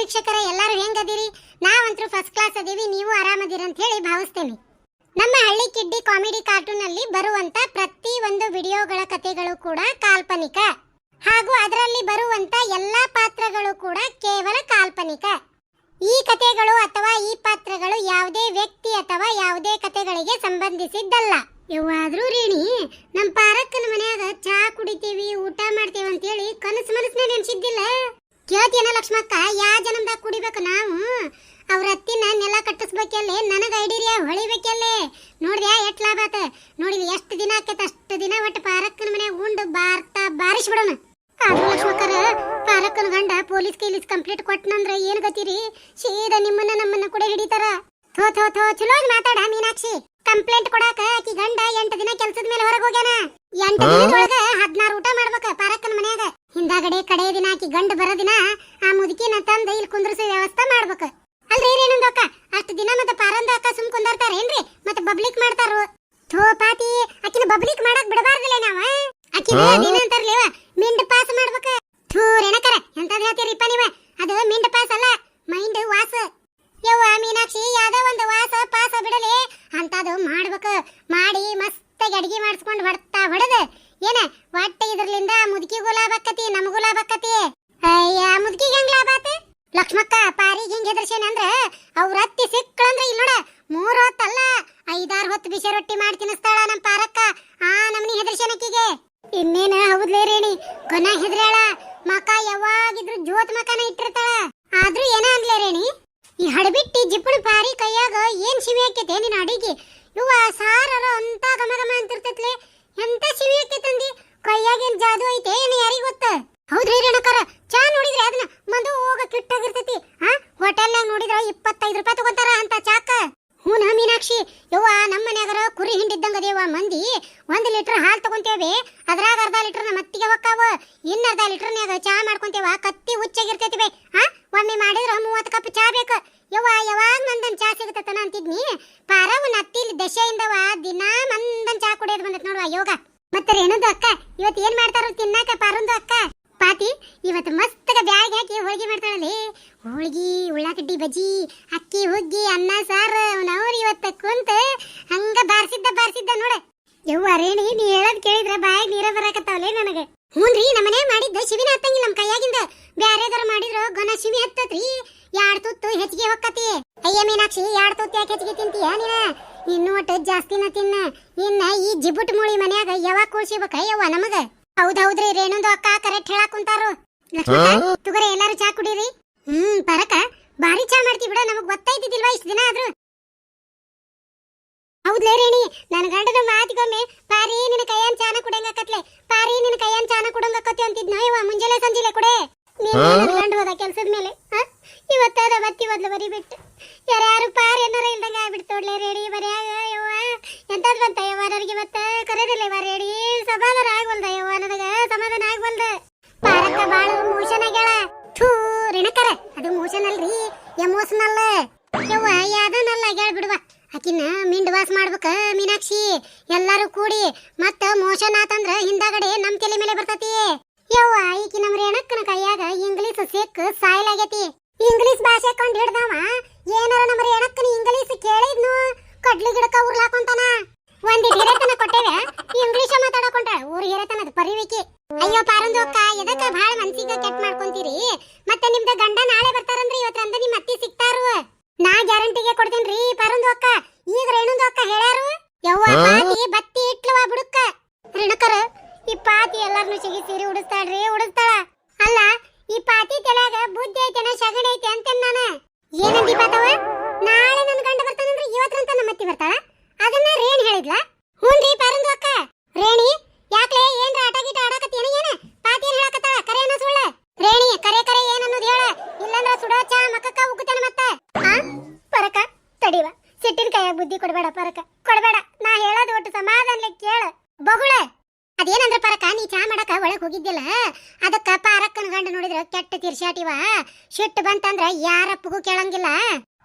ವೀಕ್ಷಕರ, ಎಲ್ಲರೂ ಹೆಂಗದಿರಿ? ನಾವಂತರೂ first class ಅದೀವಿ, ನೀವು ಆರಾಮದಿರ ಅಂತ ಹೇಳಿ ಭಾವಿಸ್ತೇನೆ. ನಮ್ಮ ಹಳ್ಳಿ ಕಿಡ್ಡಿ ಕಾಮಿಡಿ ಕಾರ್ಟೂನ್ ಅಲ್ಲಿ ಬರುವಂತ ಪ್ರತಿ ಒಂದು ವಿಡಿಯೋಗಳ ಕಥೆಗಳು ಕೂಡ ಕಾಲ್ಪನಿಕ. ಹಾಗೂ ಅದರಲ್ಲಿ ಬರುವಂತ ಎಲ್ಲಾ ಪಾತ್ರಗಳು ಕೂಡ ಕೇವಲ ಕಾಲ್ಪನಿಕ. ಈ ಕಥೆಗಳು ಅಥವಾ ಈ ಪಾತ್ರಗಳು ಯಾವುದೇ ವ್ಯಕ್ತಿ ಅಥವಾ ಯಾವುದೇ ಕಥೆಗಳಿಗೆ ಸಂಬಂಧಿಸಿದ್ದಲ್ಲ. ಯಾವಾದ್ರೂ ರೀಣಿ ನಮ್ಮ ಪಾರಕ್ಕನ ಮನೆಯಾಗ ಚಹಾ ಕುಡಿತೀವಿ, ಊಟ ಮಾಡ್ತೀವಿ ಅಂತೇಳಿ ಕನಸು ಮನಸ್ಸಿನ ನೆನ್ಸಿದ್ದಿಲ್ಲ? ಕೇಳ್ತೀನ ಲಕ್ಷ್ಮಕ್ಕ? ಯಾ ಜನ್ಮದಾಗ ಕುಡಿಬೇಕು ನಾವು? ಅವ್ರ ಹತ್ತಿನ ನೆಲ ಕಟ್ಟಿಸ್ಬೇಕಲ್ಲಿ? ನನಗ ಐಡಿರಿಯ ಹೊಳಿಬೇಕಲ್ಲಿ? ನೋಡ್ದ್ಯಾ ಎಟ್ ಲಾಭ ಆತ? ನೋಡಿದ್ವಿ ಎಷ್ಟು ದಿನ ಆಕೈತೆ, ಅಷ್ಟು ದಿನ ಒಟ್ಟು ಪಾರಕ್ಕನ ಮನೆ ಉಂಡು ಬಾರ್ತಾ ಬಾರಿಸ್ಬಿಡೋಣ. ಆದ್ರೂ ಲಕ್ಷ್ಮಕ್ಕರ, ಪಾರಕ್ಕನ ಗಂಡ ಪೊಲೀಸ್ ಕೇಲೀಸ್ ಕಂಪ್ಲೀಟ್ ಕೊಟ್ಟನಂದ್ರೆ ಏನ್ ಗತಿರಿ? ಸೀದಾ ನಿಮ್ಮನ್ನ ನಮ್ಮನ್ನ ಕೂಡ ಹಿಡಿತಾರ. ಥೋ ಥೋ ಥೋ, ಚಲೋ ಮಾತಾಡ ಮೀನಾಕ್ಷಿ. ಕಂಪ್ಲೇಂಟ್ ಕೊಡಾಕ ಆಕಿ ಗಂಡ ಎಂಟು ದಿನ ಕೆಲಸದ ಮೇಲೆ ಹೊರಗೆ ಹೋಗ್ಯಾನ. ಎಂಟು ದಿನದೊಳಗ ಹದಿನಾರು ಊಟ ಮಾಡ್ಬೇಕ ಪಾರಕ್ಕನ ಮನ್ಯಾಗ. ಹಿಂದಾಗಡೆ ಕಡೆ ದಿನ ಆಕಿ ಗಂಡ ಬರೋ ದಿನ ಆ ಮುದುಕಿನ ತಂದ ಇಲ್ಲಿ ಕುಂದ್ರಸೋ ವ್ಯವಸ್ಥೆ ಮಾಡ್ಬೇಕು. ಅಲ್ರಿ ರೇಣುಂದ ಅಕ್ಕ? ಅಷ್ಟು ದಿನ ಮತ್ತೆ ಪಾರಂದ ಅಕ್ಕ ಸುಮ್ ಕುಂದರ್ತಾರೇನ್ರಿ ಮತ್ತೆ ಪಬ್ಲಿಕ್ ಮಾಡ್ತಾರು. ಥೋ ಪಾತಿ ಆಕಿನ ಪಬ್ಲಿಕ್ ಮಾಡಕ್ ಬಿಡಬಾರ್ದಲ್ಲ ನಾವ ದಿನ ಅಂತಾರ್ಲೇವ ಮಿಂಡ್ ಪಾಸ್ ಮಾಡ್ಬೇಕು. ಥೂ ರೇಣಕರ ಎಂತದ್ ಹೇಳ್ತೀರಿಪ್ಪ ನೀವ? ಅದು ಮಿಂಡ್ ಪಾಸ್ ಅಲ್ಲ ಮೈಂಡ್ ವಾಸ. ಯವ್ವ ಮೀನಾಕ್ಷಿ, ಯಾವ್ದೋ ಒಂದು ವಾಸ ಪಾಸ ಬಿಡಲಿ. ಅಂತದು ಮಾಡ್ಬೇಕು. ಮಾಡಿ ಮಸ್ತಾಗಿ ಅಡಿಗೆ ಮಾಡಿಸ್ಕೊಂಡು ಹೊಡ್ತಾ ಹೊಡೆದ. ಏನ ಒಟ್ಟ ಇದ್ರಲಿಂದ ಮುದುಕಿಗೂ ಲಾಭ ಆಕತಿ, ನಮಗೂ ಲಾಭ ಆಕತಿ. ಅಯ್ಯ, ಮುದುಕಿಗೆ ಹೆಂಗ್ ಲಾಭ ಆತ? ಲಕ್ಷ್ಮಕ್ಕ, ಪಾರಿಗೆ ಹೆಂಗ್ ಹೆದರ್ಸೇನ ಅಂದ್ರ ಅವ್ರ ಅತ್ತಿ ಸಿಕ್ಕಳಂದ್ರ ಇಲ್ಲಿ ನೋಡ, ಮೂರ್ ಹೊತ್ತಲ್ಲ. ಐದಾರು ಹೊತ್ತು ಬಿಸಿ ರೊಟ್ಟಿ ಮಾಡಿ ತಿನ್ನಿಸ್ತಾಳ ನಮ್ಮ ಪಾರಕ್ಕ. ಆ ನಮ್ನಿ ಹೆದರ್ಸೇನಕ್ಕಿಗೆ ಇನ್ನೇನ? ಹೌದ್ಲೇ ರೇಣಿ ಕೊನ ಹೆದ್ರಾಳ ಮಕ ಯಾವಾಗಿದ್ರು ಜೋತ್ ಮಕನ ಇಟ್ಟಿರ್ತಾಳ. ಆದ್ರೂ ಏನ ಅಂದ್ಲೇ ರೇಣಿ? ಈ ಹಡಬಿಟ್ಟಿ ಜಿಪ್ಪುಳು ಪಾರಿ ಕೈಯಾಗ ಏನ್ ಸಿವಿ ಆಕೈತೆ ನಿನ್ನ ಅಡಿಗೆ? ಇವ ಸಾರರ ಅಂತ ಗಮ ಗಮ ಅಂತಿರ್ತೈತ್ಲೆ. ಎಂತ ಶಿವಿ ಆಕೈತಂದಿ ಕೈಯಾಗ ಏನ್ ಜಾದು ಐತೆ ಏನು ಯಾರಿಗ್ ಗೊತ್ತ ಹೌದ್ರಿ ರೇಣಕರ ಚಾ ನೋಡಿದ್ರೆ ಅದನ್ನ ಮಂದು ಹೋಗ ಕಿಟ್ಟಾಗಿರ್ತೈತಿ ಹಾ ಹೋಟೆಲ್ನಾಗ ನೋಡಿದ್ರ ಇಪ್ಪತ್ತೈದು ರೂಪಾಯಿ ತಗೋತಾರ ಅಂತ ಚಾಕ ಹೂನ ಮೀನಾಕ್ಷಿ ಯವ್ವ ನಮ್ಮ ಮನ್ಯಾಗರ ಕುರಿ ಹಿಂಡಿದ್ದಂಗ ಅದೇವ ಮಂದಿ ಒಂದ್ ಲೀಟರ್ ಹಾಲ್ ತಗೊಂತೇವೆ ಅದ್ರಾಗ ಅರ್ಧ ಲೀಟರ್ ನಮ್ಮ ಅತ್ತಿಗೆ ಹೊಕ್ಕಾವ ಇನ್ನ ಅರ್ಧ ಲೀಟರ್ನ್ಯಾಗ ಚಾ ಮಾಡ್ಕೊಂತೇವ ಕತ್ತಿ ಹುಚ್ಚಾಗಿರ್ತೈತಿ ಬೇ ಹಾ ಒಮ್ಮೆ ಮಾಡಿದ್ರ ಮೂವತ್ತು ಕಪ್ ಚಾ ಬೇಕು ಯವ್ವ ಯಾವಾಗ ಮಂದನ್ ಅಂತಿದ್ನಿ ಪಾರವನ್ ಅತ್ತಿಲಿ ದಶೆಯಿಂದವ ದಿನಾ ಮಂದನ್ ಚಾ ಕುಡಿಯೋದು ಬಂದತ್ ನೋಡುವ ಯೋಗ. ಮತ್ತೆ ರೇಣುದು ಅಕ್ಕ ಇವತ್ತು ಏನ್ ಮಾಡ್ತಾರ ತಿನ್ನಾಕ ಪಾರುಂದು ಅಕ್ಕ. ಪಾತಿ ಇವತ್ತು ಮಸ್ತಗ ಬ್ಯಾಗ್ ಹಾಕಿ ಹೋಳಿಗೆ ಮಾಡ್ತಾಳಲ್ಲಿ. ಹೋಳಿಗೆ, ಉಳ್ಳಾಗಡ್ಡಿ ಬಜ್ಜಿ, ಅಕ್ಕಿ, ಹುಗ್ಗಿ, ಅನ್ನ, ಸಾರು ಅವ್ನವ್ರು ಇವತ್ತ ಕುಂತ ಹಂಗ ಬಾರ್ಸಿದ್ದ ಬಾರ್ಸಿದ್ದ ನೋಡ. ಯವ್ವ ರೇಣಿ, ನೀ ಹೇಳದ್ ಕೇಳಿದ್ರ ಬಾಯ್ ನೀರ ಬರಾಕತ್ತಾವಲೇ ನನಗೆ. ಹ್ಞೂನ್ರಿ ನಮ್ಮನೆ ಮಾಡಿದ್ದ ಶಿವಿನ ಹತ್ತಂಗಿಲ್ಲ ನಮ್ಮ ಕೈಯಾಗಿಂದ. ಬ್ಯಾರೆದಾರ ಮಾಡಿದ್ರು ಗೊನ ಶಿವಿ ಹತ್ತತ್ರಿ. ತುತ್ತು ಹೆಚ್ಚಿಗೆ ಹೊಕ್ಕತಿ. ಅಯ್ಯ ಮೀನಾಕ್ಷಿ ಎರಡು ತುತ್ತು ಯಾಕೆ ಹೆಚ್ಚಿಗೆ ತಿಂತೀಯ ನೀನ? ಇನ್ನು ಒಟ್ಟು ಜಾಸ್ತಿನ ತಿನ್ನ. ಇನ್ನ ಈ ಜಿಬುಟ್ ಮೂಳಿ ಮನ್ಯಾಗ ಯಾವಾಗ ಕೂಡ್ಸಿಬೇಕ ಯವ್ವ ನಮಗ? ಹೌದೌದ್ರಿ ರೇಣುಂದು ಅಕ್ಕ ಕರೆಕ್ಟ್ ಹೇಳಾಕ್ ಕುಂತಾರು. ತುಗರೆ ಎಲ್ಲಾರು ಚಾ ಕುಡೀರಿ? ಹ್ಮ್ ಪರಕ ಬಾರಿ ಚಾ ಮಾಡ್ತಿ ಬಿಡ ನಮಗ್ ಗೊತ್ತಾಯ್ತಿದ್ದಿಲ್ವಾ ಇಷ್ಟ ದಿನ ಆದ್ರೂ? ಹೌದ್ಲೇ ರೇಣಿ ನನ್ ಗಂಡನ ಮಾತಿಗೊಮ್ಮೆ ಪಾರಿ ನಿನ್ನ ಕೈಯನ್ ಚಾನ ಕುಡಂಗಕತ್ಲೆ ಪಾರಿ ನಿನ್ನ ಕೈಯನ್ ಚಾನ ಕುಡಂಗಕತ್ತಿ ಅಂತಿದ್ನ ಇವ ಮುಂಜಾನೆ ಸಂಜಿಲೆ ಕುಡೆ? ನೀನ್ ಎಮೋಷನಲ್ ಯವ್ವ ಯಾವ್ದನಲ್ಲ ಆಗ್ಯಾಳ ಬಿಡುವ ಆಕಿನ ಮಿಂಡ್ ವಾಸ್ ಮಾಡ್ಬೇಕ, ಮೀನಾಕ್ಷಿ. ಎಲ್ಲಾರು ಕೂಡಿ ಮತ್ತ ಮೋಷನ್ ಆತಂದ್ರ ಹಿಂದಾಗಡೆ ನಮ್ ತಲೆ ಮೇಲೆ ಬರ್ತತಿ. ಯವ್ವ ಈಕಿ ನಮ್ ರೇಣಕ್ಕನ ಕೈಯಾಗ ಇಂಗ್ಲಿಷ್ ಸಿಕ್ ಸಾಯ್ಲಾಗೈತಿ. ಇಂಗ್ಲಿಷ್ ಭಾಷೆ ಕಂಡು ಹಿಡ್ದವ, ಏನಾರ ನಮ್ಮ ರೇಣಕ್ಕನ ಇಂಗ್ಲಿಷ್ ಕೇಳಿದ್ನು, ಕಡ್ಲಿ ಗಿಡಕ ಉರ್ಲಾಕೊಂತಾನ ಒಂದಿ ಹಿರೇತನ ಕೊಟ್ಟೇವೆ ಇಂಗ್ಲಿಷ್ ಮಾತಾಡಕೊಂಡ ಊರ್ ಹಿರೇತನದ ಪರಿವಿಕಿ. ಅಯ್ಯೋ ಪಾರಂದು ಅಕ್ಕ ಎದಕ್ಕ ಭಾಳ ಮನ್ಸಿಗೆ ಕೆಟ್ಟ ಮಾಡ್ಕೊಂತೀರಿ? ಮತ್ತೆ ನಿಮ್ದ ಗಂಡ ನಾಳೆ ಬರ್ತಾರಂದ್ರೆ ಇವತ್ತಂದ ನಿಮ್ಮ ಅತ್ತಿ ಸಿಗ್ತಾರು ನಾ ಗ್ಯಾರಂಟಿಗೆ ಕೊಡ್ತೀನಿ ರೀ ಪಾರಂದು ಅಕ್ಕ. ಈಗ ರೇಣುಂದು ಅಕ್ಕ ಹೇಳ್ಯಾರು ಯವ್ವ ಪಾತಿ ಬತ್ತಿ ಇಟ್ಲವ ಬುಡುಕ್ಕ. ರೇಣುಕರ ಈ ಪಾತಿ ಎಲ್ಲಾರ್ನು ಸಿಗಿ ಸೀರೆ ಉಡಿಸ್ತಾಳ್ರಿ ಉಡಿಸ್ತಾಳ. ಅಲ್ಲ ಈ ಪಾತಿ ತೆಲಾಗ ಬುದ್ಧಿ ಐತೆನ ಶಗಣಿ ಐತೆ ಅಂತೇನ್ ನಾನು? ಏನಂದಿ ಪಾತವ? ನಾಳೆ ನನ್ನ ಗಂಡ ಬರ್ತಾನಂದ್ರೆ ಇವತ್ತಂತ ನಮ್ಮತ್ತಿ ಬರ್ತಾಳ? ಸಿಟ್ಟು ಬಂತಂದ್ರ ಯಾರಪ್ಪಗೂ ಕೇಳಂಗಿಲ್ಲ.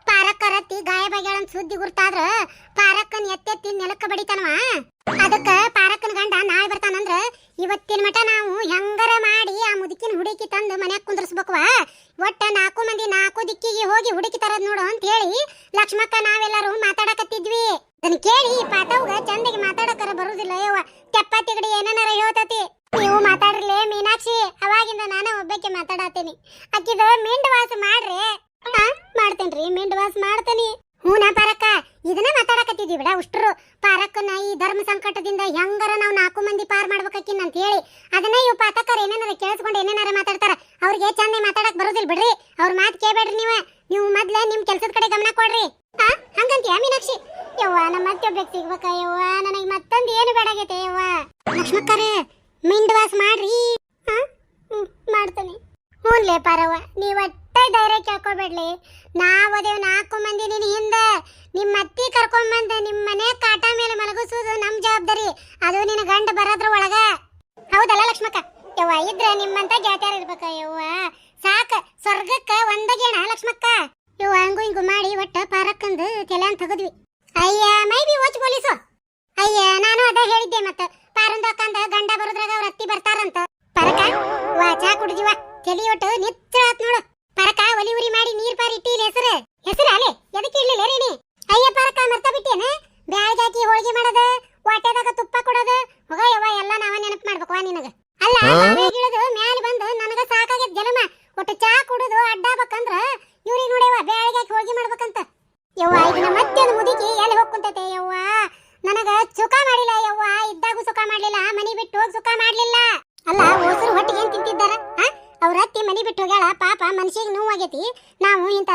ಪಾರಕ್ಕ ರತ್ತಿ ಗಾಯಬಾಗ್ಯಾಳಂತ ಸುದ್ದಿ ಗುರ್ತಾದ್ರ ಪಾರಕ್ಕನ್ ಎತ್ತೆತ್ತಿ ನೆಲಕ್ಕ ಬಡಿತಾನವ. ಅದಕ್ಕ ಪಾರಕ್ಕನ್ ಗಂಡ ನಾಳೆ ಬರ್ತಾನಂದ್ರ ಇವತ್ತಿನ ಮಠ ನಾವು ಹೆಂಗರ ಮಾಡಿ ಆ ಮುದುಕಿನ ಹುಡುಕಿ ತಂದು ಮನ್ಯಾಗ ಕುಂದ್ರಸ್ಬೇಕವ ಒಟ್ಟ ನಾಲ್ಕು ಮಂದಿ ನಾಲ್ಕು ದಿಕ್ಕಿಗೆ ಹೋಗಿ ಹುಡುಕಿ ತರದ್ ನೋಡು ಅಂತ ಹೇಳಿ ಲಕ್ಷ್ಮಕ್ಕ ನಾವೆಲ್ಲರೂ ಮಾತಾಡಕತ್ತಿದ್ವಿ. ಅದನ್ನ ಕೇಳಿ ಪಾತವ್ಗ ಚಂದಗೆ ಮಾತಾಡಕರ ಬರುದಿಲ್ಲ ಯವ್ವ ತೆಪ್ಪ ಹಂಗಂತೀಯ ಮೀನಾಕ್ಷಿ? ಯವ್ವ, ನಮ್ಮ ಮತ್ತೆ ಒಬ್ಬಕ್ಕೆ ಸಿಗ್ಬೇಕ? ಯವ್ವ, ನನಗೆ ಮತ್ತೊಂದು ಏನು ಬೇಡಾಗೈತೆ ಯವ್ವ. ಲಕ್ಷ್ಮಕ್ಕರೇ ಮಿಂಡ್ ವಾಸ್ ಮಾಡ್ರಿ ಮಾಡ್ತೀನಿ. ಹ್ಞೂನ್ಲೇ ಪಾರವ್ವ, ನೀವ್ ಒಟ್ಟ ಧೈರ್ಯ ಕೇಳ್ಕೊಬೇಡ್ಲಿ. ನಾವದೇವ್ ನಾಲ್ಕು ಮಂದಿ ನಿನ್ನ ಹಿಂದೆ. ನಿಮ್ಮ ಅತ್ತಿ ಕರ್ಕೊಂಡ್ಬಂದು ನಿಮ್ಮ ಮನೆ ಕಾಟ ಮೇಲೆ ಮಲಗಿಸೋದು ನಮ್ಮ ಜವಾಬ್ದಾರಿ. ಅದು ನಿನ್ನ ಗಂಡ ಬರೋದ್ರ ಒಳಗ. ಹೌದಲ್ಲ ಲಕ್ಷ್ಮಕ್ಕ? ಯವ್ವ, ಇದ್ರೆ ನಿಮ್ಮಂತ ಗೆಳತ್ಯಾರ ಇರ್ಬೇಕ ಯವ್ವ? ಸಾಕ, ಸ್ವರ್ಗಕ್ಕೆ ಒಂದ ಗೇಣ ಲಕ್ಷ್ಮಕ್ಕ. ಯವ್ವ, ಹಂಗು ಹಿಂಗು ಮಾಡಿ ಒಟ್ಟ ಪಾರಕ್ಕಂದು ಕೆಲ್ಯಾನ್ ತಗದ್ವಿ. ಅಯ್ಯ, ಮೈ ಬಿ ಓಚ್ ಪೊಲೀಸು. ಅಯ್ಯ, ನಾನು ಅದ ಹೇಳಿದ್ದೆ ಮತ್ತ. ಪಾರಂದ ಅಕ್ಕಂದ ಗಂಡ ಬರೋದ್ರಾಗ ಅವ್ರ ಅತ್ತಿ ಬರ್ತಾರಂತ. ಪರಕ, ವಾ, ಚಾ ಕುಡಿದಿವ. ತಲಿ ಒಟ್ಟು ನಿತ್ರ ಆತ್ ನೋಡು. ಪರಕ, ಒಲಿ ಉರಿ ಮಾಡಿ ನೀರ್ ಪಾರಿ ಇಟ್ಟಿ ಹೆಸರು. ಹೆಸರು ಅಲೆ, ಎದಕ್ಕೆ ಇರ್ಲಿಲ್ಲ ರೇಣಿ ಅಯ್ಯ, ಪರಕ, ಮರ್ತ ಬಿಟ್ಟೇನ? ಬ್ಯಾಳ್ಗೆ ಹಾಕಿ ಹೋಳಿಗೆ ಮಾಡೋದು ವಾಟೆದಾಗ ತುಪ್ಪ ಕೊಡೋದು. ಹೋಗ ಯವ್ವ, ಎಲ್ಲ ನಾವ ನೆನಪು ಮಾಡ್ಬೇಕು ನಿನಗ.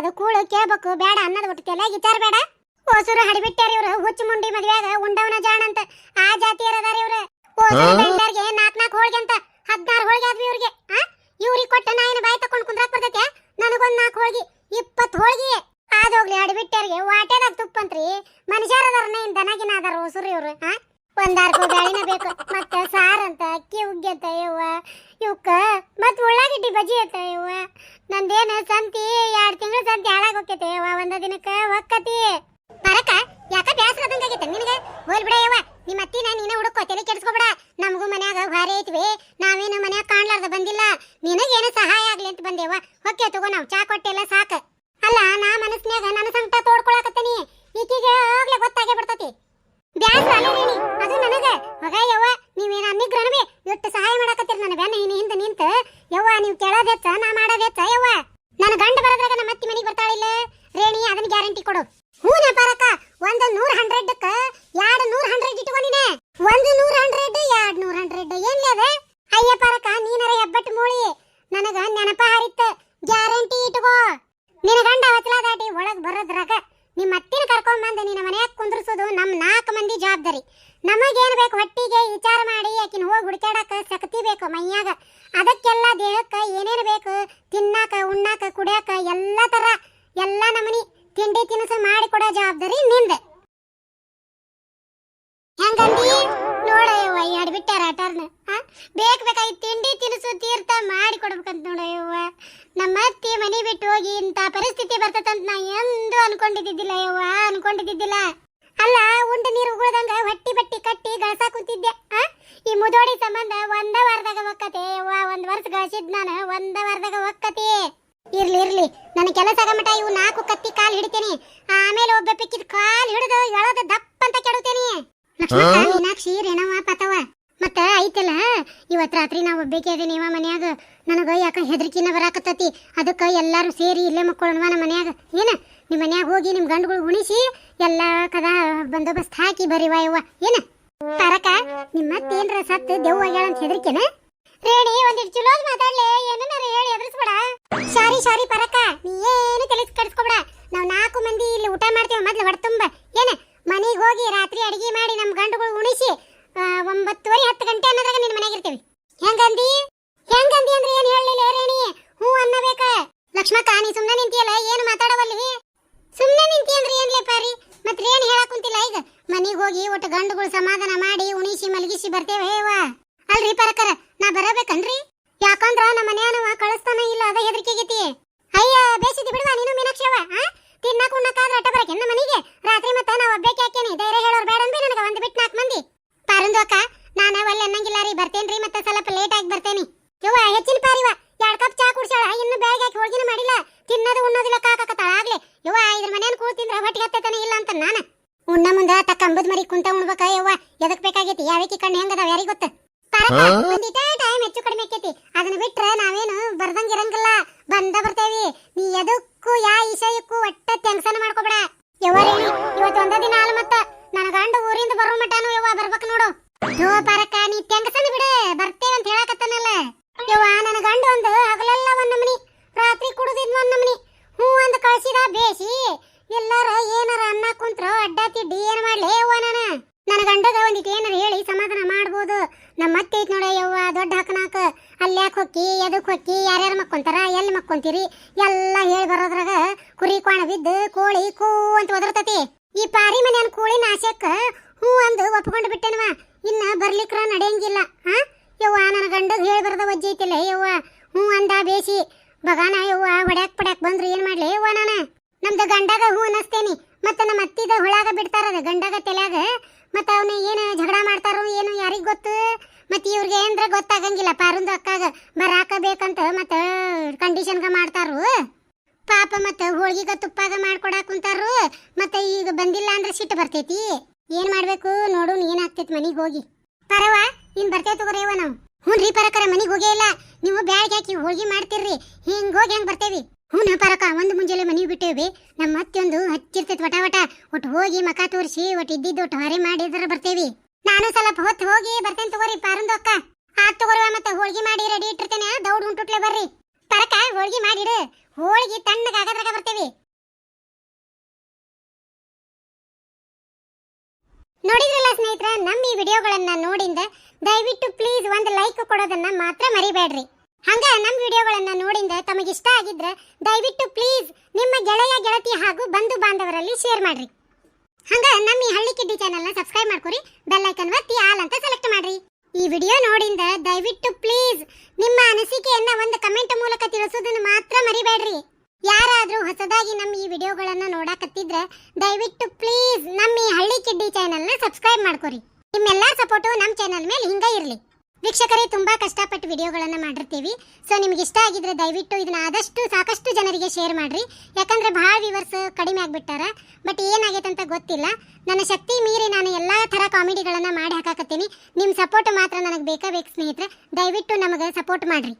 ಇಂಥದ್ದು ಕೂಳು ಕೇಳ್ಬೇಕು ಬೇಡ ಅನ್ನೋದು ಒಟ್ಟು ತಲೆ ವಿಚಾರ ಬೇಡ. ಹೊಸರು ಹಡಿಬಿಟ್ಟಾರ ಇವ್ರು ಹುಚ್ಚು ಮುಂಡಿ ಮದ್ವೆಯಾಗ ಉಂಡವನ ಜಾಣ ಅಂತ. ಆ ಜಾತಿಯರ ಅದಾರ ಇವ್ರು. ಓಸರು ಬೆಂಡರ್ಗೆ ನಾಕ್ ನಾಕ್ ಹೋಳ್ಗೆ ಅಂತ ಹದ್ನಾರು ಹೋಳ್ಗೆ ಆದ್ವಿ ಇವ್ರಿಗೆ. ಆ? ಇವ್ರಿಗೆ ಕೊಟ್ಟ ನಾ ಏನು ಬಾಯಿ ತಕೊಂಡ್ ಕುಂದ್ರಾಕ್ ಬರ್ತೈತೆ? ನನಗೊಂದ್ ನಾಲ್ಕು ಹೋಳ್ಗಿ ಇಪ್ಪತ್ತು ಹೋಳ್ಗಿ ಆದೋಗ್ಲಿ ಹಡಿಬಿಟ್ಟಾರಿಗೆ ವಾಟೆದಾಗ ತುಪ್ಪಂತ್ರಿ ಮನುಷ್ಯರದಾರನ ಇನ್ ದನಗಿನ ಅದಾರ ಹೊಸರು ಇವ್ರು ಹಾ ಒಂದಾರ್ಕು ಗಾಳಿನ ಬೇಕು. ಮತ್ತ ಸಾರ್ ಅಂತ ಅಕ್ಕಿ ಉಗ್ಗಿ ಅಂತ, ಯವ್ವ. ಇವಕ್ಕ ಮತ್ ಉಳ್ಳಾಗಡ್ಡಿ ಬಜಿ ಅಂತ, ಯವ್ವ. ನಂದೇನ ಸಂತಿ, ಎರಡ್ ತಿಂಗಳ ಸಂತಿ ಹಾಳಾಗ್ ಹೋಗ್ತೈತೆ ಯವ್ವ, ಒಂದ ದಿನಕ್ಕ ಒಕ್ಕತಿ ಬರಕ ಯಾಕ ಬ್ಯಾಸರ ಆದಂಗಾಗೈತೆ ನಿನಗೆ? ಹೋಲ್ ಬಿಡ, ಯವ್ವ. ನಿಮ್ಮ ಅತ್ತಿನ ನೀನ ಹುಡುಕೋ, ತಲೆ ಕೆಡಿಸ್ಕೊಬಿಡ. ನಮಗೂ ಮನ್ಯಾಗ ಭಾರಿ ಐತ್ವಿ. ನಾವೇನು ಮನ್ಯಾಗ ಕಾಣ್ಲಾರ್ದ ಬಂದಿಲ್ಲ. ನಿನಗೇನು ಸಹಾಯ ಆಗ್ಲಿ ಅಂತ ಬಂದೇವ ಹೊಕ್ಕೆ ತಗೋ ನಾವು ಚಾ ಕೊಟ್ಟೆಲ್ಲ ಸಾಕ. ಅಲ್ಲ, ನಾ ಮನಸ್ನ್ಯಾಗ ನನ್ನ ಸಂಕಟ ತೋಡ್ಕೊಳಕತ್ತೀನಿ. ಈಕಿಗೆ ಆಗ್ಲೇ ಗೊತ್ತಾಗೇ ಬಿಡ್ತತಿ ಬ್ಯಾಸ್ರ ಅಲ್ಲೇನಿ ಅದು ನನಗ ಮಗ ಯವ್ವ ನೀವೇನ ಅನ್ನಿಗ್ರನವೇ ಎಷ್ಟು ಸಹಾಯ ಮಾಡಕತ್ತೀರಿ ನನ್ನ ಬೆನ್ನ ಹಿಂದೆ ಹಿಂದೆ ನಿಂತ ಯವ್ವ ನೀವು ಕೇಳೋದೆಚ್ಚ ನಾ ಮಾಡೋದೆಚ್ಚ ಯವ್ವ ನನ್ನ ಗಂಡ ಬರೋದ್ರಾಗ ನಮ್ಮ ಅತ್ತಿ ಮನೆಗೆ ಬರ್ತಾಳಿಲ್ಲ ರೇಣಿ ಅದನ್ನ ಗ್ಯಾರಂಟಿ ಕೊಡು ಹೂನ ಪಾರಕ ಒಂದು ನೂರ್ ಹಂಡ್ರೆಡ್ಕ ಎರಡು ನೂರ್ ಹಂಡ್ರೆಡ್ ಇಟ್ಕೊಂಡಿನೇ ಒಂದು ನೂರ್ ಹಂಡ್ರೆಡ್ ಎರಡ್ ನೂರ್ ಹಂಡ್ರೆಡ್ ಏನ್ಲೇ ಅದ ಅಯ್ಯ ಪಾರಕ ನೀನರ ಹೆಬ್ಬಟ್ಟು ಮೂಳಿ ನನಗ ನೆನಪ ಹಾರಿತ್ತ ಗ್ಯಾರಂಟಿ ಇಟ್ಕೋ ನಿನ್ನ ಗಂಡ ಹೊತ್ತಲ ದಾಟಿ ಒಳಗ್ ಬರೋದ್ರಾಗ ನಿಮ್ಮ ಅತ್ತಿನ ಕರ್ಕೊಂಡ್ ನಿನ್ನ ಮನ್ಯಾಗ ಕುಂದ್ರಿಸೋದು ನಮ್ಮ ನಾಲ್ಕು ಮಂದಿ ಜವಾಬ್ದಾರಿ. ನಮಗೇನು ಬೇಕು ಹೊಟ್ಟಿಗೆ ವಿಚಾರ ಮಾಡಿ ಆಕಿನ ಹೋಗಿ ಹುಡುಕಾಡಕ ಶಕ್ತಿ ಬೇಕು ಮೈಯಾಗ. ಅದಕ್ಕೆಲ್ಲ ದೇಹಕ್ಕೆ ಏನೇನು ಬೇಕು? ತಿನ್ನಾಕ, ಉಣ್ಣಾಕ, ಕುಡಿಯಾಕ ಎಲ್ಲ ಥರ ಎಲ್ಲ ನಮನಿ ತಿಂಡಿ ತಿನಿಸು ಮಾಡಿ ಕೊಡೋ ಜವಾಬ್ದಾರಿ ನಿಂದೆ. ಹೆಂಗಂದಿ? ನೋಡಯ್ಯವ್ವ ಎರಡು ಬಿಟ್ಟಾರ ಟರ್ನ್ ಬೇಕ್ ಬೇಕಾಗಿ ತಿಂಡಿ ತಿನಿಸು ತೀರ್ಥ ಮಾಡಿ ಇಂಥ ಪರಿಸ್ಥಿತಿ ಬರ್ತದಂತ ನಾ ಎಂದು ಅನ್ಕೊಂಡಿದ್ದಿಲ್ಲ ಯವ್ವ ಅನ್ಕೊಂಡಿದ್ದಿಲ್ಲ ಅಲ್ಲ ಉಂಡ ನೀರು ಉಗುಳ್ದಂಗ ಹೊಟ್ಟಿ ಬಟ್ಟಿ ಕಟ್ಟಿ ಗಳಸ ಕೂತಿದ್ದೆ ಆ? ಈ ಮುದೋಡಿ ಸಂಬಂಧ ಒಂದ ವಾರದಾಗ ಒಕ್ಕತಿ ಯವ್ವ ಒಂದ್ ವರ್ಷ ಗಳಿಸಿದ್ ನಾನು ಒಂದ ವಾರದಾಗ ಒಕ್ಕತಿ. ಇರ್ಲಿ ಇರ್ಲಿ ನನ್ನ ಕೆಲಸ ಮಟ ಇವು ನಾಲ್ಕು ಕತ್ತಿ ಕಾಲ್ ಹಿಡಿತೇನೆ. ಆಮೇಲೆ ಒಬ್ಬ ಪಿಕ್ಕಿದ ಕಾಲ್ ಹಿಡಿದು ಎಳದ ದಪ್ಪ ಅಂತ ಕೆಡುತ್ತೇನೆ. ಮೀನಾಕ್ಷಿ ರೇಣವ ಪತವ. ಮತ್ತ ಐತಲ್ಲ ಇವತ್ ರಾತ್ರಿ ನಾವು ಒಬ್ಬೇಕೆ ಅದೇ ನೀವ ಮನ್ಯಾಗ. ನನಗ ಯಾಕ ಹೆದರಿಕಿನ ಬರಾಕತ್ತತಿ? ಅದಕ್ಕೆ ಎಲ್ಲರೂ ಸೇರಿ ಇಲ್ಲೇ ಮಕ್ಕಳನ್ವ ನಮ್ಮ ಮನ್ಯಾಗ. ಏನ? ನಿಮ್ಮ ಮನ್ಯಾಗ ಹೋಗಿ ನಿಮ್ಮ ಗಂಡುಗಳು ಉಣಿಸಿ ಎಲ್ಲಾ ಕದ ಬಂದೋಬಸ್ತ್ ಹಾಕಿ ಬರಿವ ಯವ್ವ ಏನ? ತಾರಕ ನಿಮ್ಮ ಮತ್ತೇನ್ರ ಸತ್ ದೆವ್ವ ಅಂತ ಹೆದರಿಕೆನ? ರೇಣಿ ಒಂದಿಟ್ಟು ಚಲೋ ಮಾತಾಡ್ಲೆ? ಏನನ್ನಾರ ಹೇಳಿ ಎದುರಿಸ್ಬೇಡ. ಸಾರಿ ಸಾರಿ ಪರಕ ನೀ ಏನು ತಲೆ ಕೆಡಿಸ್ಕೊಬೇಡ ನಾವ್ ನಾಲ್ಕು ಮಂದಿ ಇಲ್ಲಿ ಊಟ ಮಾಡ್ತೀವಿ ಮೊದ್ಲು ಹೊಡ್ತುಂಬ ಏನ ಮನೆಗೆ ಹೋಗಿ ರಾತ್ರಿ ಅಡಿಗೆ ಮಾಡಿ ನಮ್ಮ ಗಂಡುಗಳು ಉಣಿಸಿ ಆ, ಒಂಬತ್ತುವರೆ ಹತ್ತು ಗಂಟೆ ಅನ್ನೋದ್ರಾಗ ನಿನ್ನ ಮನೆಗೆ ಇರ್ತೀವಿ ಹೆಂಗಂದಿ ಹೆಂಗಂದಿ ಅಂದ್ರೆ ಏನ್ ಹೇಳಲಿಲ್ಲ ರೇಣಿ ಹ್ಞೂ ಅನ್ನಬೇಕ ಲಕ್ಷ್ಮಕ್ಕ ನೀ ಸುಮ್ಮನೆ ನಿಂತಿಯಲ್ಲ ಏನು ಮಾತಾಡವಲ್ಲಿ ಸುಮ್ಮನೆ ನಿಂತಿ ಅಂದ್ರೆ ಏನ್ಲೇ ಪಾರಿ ಮತ್ ರೇಣಿ ಹೇಳಕ್ ಕುಂತಿಲ್ಲ ಈಗ ಒಟ್ಟು ಗಂಡುಗಳು ಸಮಾಧಾನ ಮಾಡಿ ಉಣಿಸಿ ಮಲಗಿಸಿ ಬರ್ತೇವೆ ಹೇವ ಅಲ್ರಿ ಪರಕರ, ನಾ ಬರಬೇಕನ್ರಿ? ಯಾಕಂದ್ರ ನಮ್ಮ ಮನ್ಯಾನವ ಕಳಿಸ್ತಾನ ಇಲ್ಲ ಅದ ಹೆದರಿಕೆಗೈತಿ ಅಯ್ಯ ಬೇಸಿದಿ ಬಿಡುವ ನೀನು ಮೀನಾಕ್ಷವ ತಿನ್ನಕ್ ಉಣ್ಣಕ್ಕಾದ್ರೆ ಅಟ ಬರಕ್ಕೆ ನಮ್ಮ ಮನೆಗೆ? ರಾತ್ರಿ ಮತ್ತ ನಾವು ಒಬ್ಬೇಕೆ ಹಾಕೇನಿ ಧೈರ್ಯ ಹೇಳೋರ್ ಬೇಡ ಅಂದ್ರಿ ನನಗೆ, ಒಂದ್ ಬಿಟ್ಟು ನಾಲ್ಕು ಮಂದಿ. ಪಾರಂದು ನಾನು ನಾನ ಒಲ್ಲೆ ಅನ್ನಂಗಿಲ್ಲ ರೀ, ಬರ್ತೇನ್ರಿ ಮತ್ತೆ ಸ್ವಲ್ಪ ಲೇಟ್ ಆಗಿ ಬರ್ತೇನಿ. ಯವ್ವ, ಹೆಚ್ಚಿನ ಪಾರಿವ ಎರಡು ಕಪ್ ಚಾ ಕುಡ್ಸಾಳ ಇನ್ನು ಬೇಗ ಹಾಕಿ ಹೋಳ್ಗಿನ ಮಾಡಿಲ್ಲ. ತಿನ್ನೋದು ಉಣ್ಣೋದಿಲ್ಲ ಕಾಕತ್ತಾಳ ಆಗ್ಲಿ ಯವ್ವ, ಇದ್ರ ಮನೇನ ಕೂತಿಂದ್ರ ಹೊಟ್ಟಿಗೆ ಉನ್ನ ಮುಂದ ತಕ್ಕ ಅಂಬದ್ ಮರಿ ಕುಂತ ಉಣ್ಬೇಕ ಯವ್ವ. ಎದಕ್ ಬೇಕಾಗೈತಿ? ಯಾವಕ್ಕೆ ಕಣ್ಣು ಹೆಂಗದ? ಯಾರಿಗೆ ಗೊತ್ತ? ಒಂದಿಟ ಟೈಮ್ ಹೆಚ್ಚು ಕಡಿಮೆ ಆಕೈತಿ. ಅದನ್ನ ಬಿಟ್ರೆ ನಾವೇನು ಬರ್ದಂಗ ಇರಂಗಿಲ್ಲ. ಬಂದ ಬರ್ತೇವಿ. ನೀ ಎದಕ್ಕೂ ಯಾ ಈಶಯಕ್ಕೂ ಒಟ್ಟ ಟೆನ್ಷನ್ ಮಾಡ್ಕೋಬೇಡ. ಯವ್ವ ರೇಣಿ ಇವತ್ತು ಒಂದ ದಿನ ಆಲ್ ಮತ್ತ. ನನ್ನ ಊರಿಂದ ಬರೋ ಮಟನು ಯವ್ವ ಬರ್ಬೇಕು ನೋಡು. ಯೋ ಪಾರಕ್ಕ ನೀ ಟೆನ್ಷನ್ ಬಿಡೆ. ಬರ ಕಂಡೀಷನ್ಗ ಮಾಡ್ತಾರು. ಪಾಪ ಮತ್ತೆ ಹೋಳಿಗೆಗ ತುಪ್ಪಾಗ ಮಾಡ್ಕೊಡಾಕ ಕುಂತಾರು. ಮತ್ತೆ ಈಗ ಬಂದಿಲ್ಲ ಅಂದ್ರೆ ಸಿಟ್ಟು ಬರ್ತೈತಿ. ಏನ್ ಮಾಡ್ಬೇಕು? ನೋಡು ಏನ್ ಆಗ್ತೈತಿ ಮನಿಗ್ ಹೋಗಿ. ಪರವ, ಇನ್ ಬರ್ತೇವೆ ತಗೋರೇವ ನಾವು. ಹ್ಞೂ ರೀ ಪರಕರ, ಮನಿಗ್ ಹೋಗೇ ಇಲ್ಲ. ನೀವು ಬ್ಯಾಗ್ ಹಾಕಿ ಹೋಳಿಗೆ ಮಾಡ್ತಿರ್ರಿ. ಹಿಂಗ್ ಹೋಗಿ ಹೆಂಗ್ ಬರ್ತೇವಿ. ಹ್ಞೂ ಪರಕ, ಒಂದು ಮುಂಜಾನೆ ಮನೆಗೆ ಬಿಟ್ಟೇವಿ. ನಮ್ಮ ಮತ್ತೊಂದು ಹಚ್ಚಿರ್ತೈತಿ ವಟ ವಟ. ಒಟ್ಟು ಹೋಗಿ ಮಕ ತೋರಿಸಿ ಒಟ್ಟು ಇದ್ದಿದ್ದು ಒಟ್ಟು ಹೊರೆ ಮಾಡಿದ್ರ ಬರ್ತೇವಿ. ನಾನು ಸ್ವಲ್ಪ ಹೊತ್ತು ಹೋಗಿ ಬರ್ತೇನೆ ತಗೋರಿ ಪಾರಂದು ಅಕ್ಕ. ಆತ್ ತಗೋರಿ ಮತ್ತೆ ಹೋಳಿಗೆ ಮಾಡಿ ರೆಡಿ ಇಟ್ಟಿರ್ತೇನೆ. ದೌಡ್ ಉಂಟುಟ್ಲೆ ಬರ್ರಿ. ಪರಕ ಹೋಳಿಗೆ ಮಾಡಿಡು. ಹೋಳ್ಗಿ ತಣ್ಣಗಾಗದ್ರಾಗ ಬರ್ತೇವಿ. ನೋಡಿದ್ರಲ್ಲ ಸ್ನೇಹಿತರ, ನಮ್ಮ ಈ ವಿಡಿಯೋಗಳನ್ನ ನೋಡಿಂದ ದಯವಿಟ್ಟು ಪ್ಲೀಸ್ ಒಂದು ಲೈಕ್ ಕೊಡೋದನ್ನ ಮಾತ್ರ ಮರಿಬೇಡ್ರಿ. ಹಂಗ ನಮ್ಮ ವಿಡಿಯೋಗಳನ್ನ ನೋಡಿಂದ ತಮಗಿಷ್ಟ ಆಗಿದ್ರೆ ದಯವಿಟ್ಟು ಪ್ಲೀಸ್ ನಿಮ್ಮ ಗೆಳೆಯ, ಗೆಳತಿ ಹಾಗೂ ಬಂಧು ಬಾಂಧವರಲ್ಲಿ ಶೇರ್ ಮಾಡ್ರಿ. ಹಂಗ ನಮ್ಮ ಈ ಹಳ್ಳಿ ಕಿಡ್ಡಿ ಚಾನೆಲ್ನ ಸಬ್ಸ್ಕ್ರೈಬ್ ಮಾಡ್ಕೊರಿ ಬೆಲ್ ಐಕನ್ ಒತ್ತಿ, ಆಲ್ ಅಂತ ಸೆಲೆಕ್ಟ್ ಮಾಡ್ರಿ. ಈ ವಿಡಿಯೋ ನೋಡಿಂದ ದಯವಿಟ್ಟು ಪ್ಲೀಸ್ ನಿಮ್ಮ ಅನಿಸಿಕೆಯನ್ನ ಒಂದು ಕಮೆಂಟ್ ಮೂಲಕ ತಿಳಿಸೋದನ್ನು ಮಾತ್ರ ಮರಿಬೇಡ್ರಿ. ಯಾರಾದರೂ ಹೊಸದಾಗಿ ನಮ್ಮ ಈ ವಿಡಿಯೋಗಳನ್ನ ನೋಡಾಕತ್ತಿದ್ರೆ ದಯವಿಟ್ಟು ಪ್ಲೀಸ್ ನಮ್ಮ ಈ ಹಳ್ಳಿ ಕಿಡ್ಡಿ ಚಾನೆಲ್ನ ಸಬ್ಸ್ಕ್ರೈಬ್ ಮಾಡ್ಕೊರಿ. ನಿಮ್ಮೆಲ್ಲ ಸಪೋರ್ಟು ನಮ್ಮ ಚಾನೆಲ್ ಮೇಲೆ ಹಿಂಗೆ ಇರಲಿ. ವೀಕ್ಷಕರೇ, ತುಂಬಾ ಕಷ್ಟಪಟ್ಟು ವಿಡಿಯೋಗಳನ್ನು ಮಾಡಿರ್ತೀವಿ. ಸೊ ನಿಮ್ಗೆ ಇಷ್ಟ ಆಗಿದ್ರೆ ದಯವಿಟ್ಟು ಇದನ್ನ ಆದಷ್ಟು ಸಾಕಷ್ಟು ಜನರಿಗೆ ಶೇರ್ ಮಾಡ್ರಿ. ಯಾಕಂದ್ರೆ ಭಾಳ ವಿವರ್ಸ್ ಕಡಿಮೆ ಆಗ್ಬಿಟ್ಟಾರ. ಬಟ್ ಏನಾಗೈತೆ ಅಂತ ಗೊತ್ತಿಲ್ಲ. ನನ್ನ ಶಕ್ತಿ ಮೀರಿ ನಾನು ಎಲ್ಲಾ ತರ ಕಾಮಿಡಿಗಳನ್ನ ಮಾಡಿ ಹಾಕಾಕತ್ತೀನಿ. ನಿಮ್ ಸಪೋರ್ಟ್ ಮಾತ್ರ ನನಗೆ ಬೇಕಾ, ಬೇಕು ಸ್ನೇಹಿತರೆ? ದಯವಿಟ್ಟು ನಮಗೆ ಸಪೋರ್ಟ್ ಮಾಡ್ರಿ.